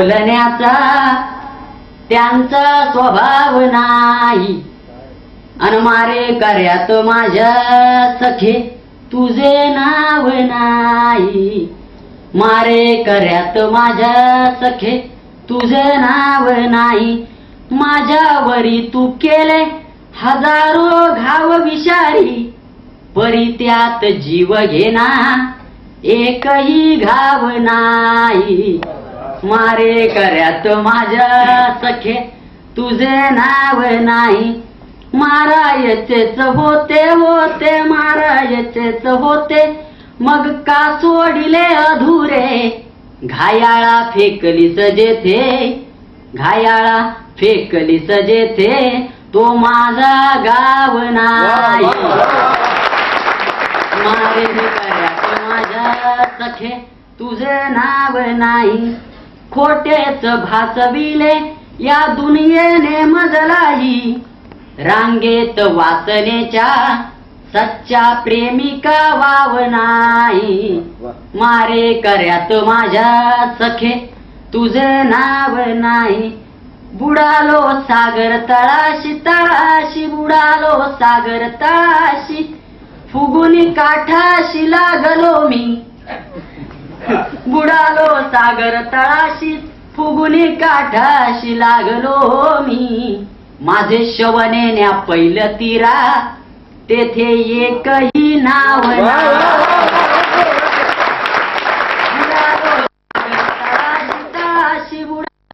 बोलण्याचा त्यांचा स्वभाव नाही. अनमारे कर्यात माझ्या सखे तुझे नाव नाही. मारे कर्यात माझ्या सखे तुझे नाव नाही. माझ्यावरी तू केले हजारो घाव विषारी. परी त्यात जीव घेना एकही घाव नाही. मारे कर्यात माझ्या सखे. तुझे नाव नाही. मारायचेच होते होते मारायचेच होते. मग का सोडिले अधुरे? घायाळा फेकलीस जेथे. घायाळा फेकलीस जेथे. तो माझा गाव नाही. मारे कर्यात माझ्या सखे. तुझे नाव नाही. खोटेच भासविले या दुनियेने मजलाही. रांगेत वाचनेच्या सच्चा प्रेमिका वाव नाही मारे कर्यात माझ्या सखे तुझे नाव नाही. बुडालो सागर तळाशी तळाशी बुडालो सागर तळाशी. फुगुनी काठाशी लागलो मी. बुडालो सागर तळाशी फुगुनी काठाशी लागलो मी. माझे शवनेन्या पहिलं तीरा तेथे एकही नाव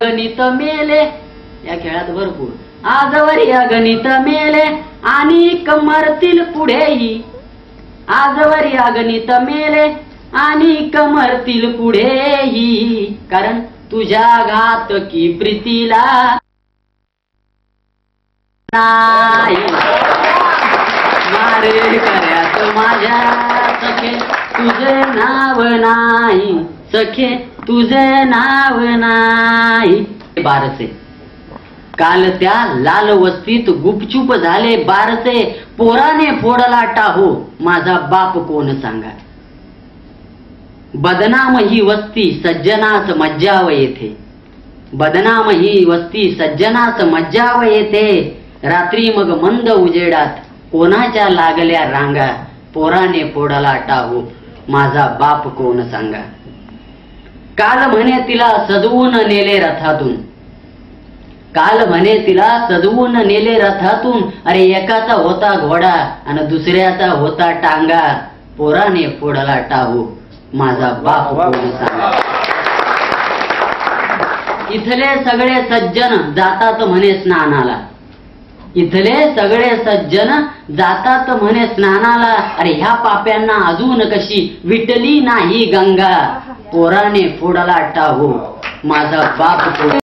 गणित मेले. या खेळात भरपूर. आजवर या गणित मेले. आणि कमरतील पुढेही. आजवर या गणित मेले. आणि कमरतील पुढेही कारण तुझ्या घात की प्रीतीला नाही. मारे कर्यात माझ्या सखे तुझे नाव नाही. सखे तुझे नाव नाही. बारसे. काल त्या लाल वस्तीत गुपचूप झाले बारसे. पोराने फोडला टाहो. माझा बाप कोण सांगा बदनाम ही वस्ती सज्जनास मज्जाव येथे. बदनाम ही वस्ती सज्जनास मज्जाव येथे. रात्री मग मंद उजेडात कोणाच्या लागल्या रांगा? पोराने फोडला टाहू. माझा बाप कोण सांगा? काल म्हणे तिला सजवून नेले रथातून. काल म्हणे तिला सजवून नेले रथातून. अरे एकाचा होता घोडा आणि दुसऱ्याचा होता टांगा. पोराने फोडला टाहू. माझा बाप कोण सांगा इथले सगळे सज्जन जातात म्हणे स्नानाला. इथले सगळे सज्जन जातात म्हणे स्नानाला. अरे ह्या पाप्यांना अजून कशी विटली नाही गंगा. पोराने फोडला टाहू. माझा बाप